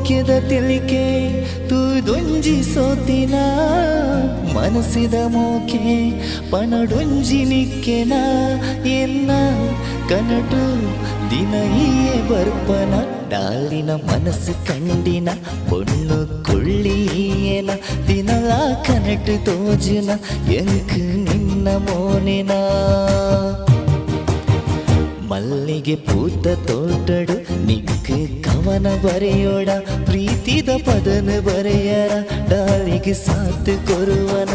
ಮೋಕ್ಯದ ತಿಳಿಕೆ ತೂದೊಂಜಿ ಸೋತಿನ ಮನಸ್ಸಿದ ಮೋಕೆ ಪಣಡೊಂಜಿ ನಿಕ್ಕೆನ ಎನ್ನ ಕನಟು ದಿನ ಈಯೆ ಬರ್ಪನ ಡಾಲಿನ ಮನಸ್ಸು ಕಂಡಿನ பொண்ணு ಕೊಳ್ಳಿಯೇನ ದಿನಲ ಕನಟು ತೋಜಿನ ಎಂಕ್ ನಿನ್ನ ಮೋನಿನ ಮಲ್ಲಿಗೆ ಪೂತ ತೋಟಡು ನಿಕ್ಕು ಕವನ ಬರೆಯೋಡ ಪ್ರೀತಿದ ಪದನ ಬರೆಯರ ಡಾಳಿಗೆ ಸಾತ್ ಕೊರುವನ.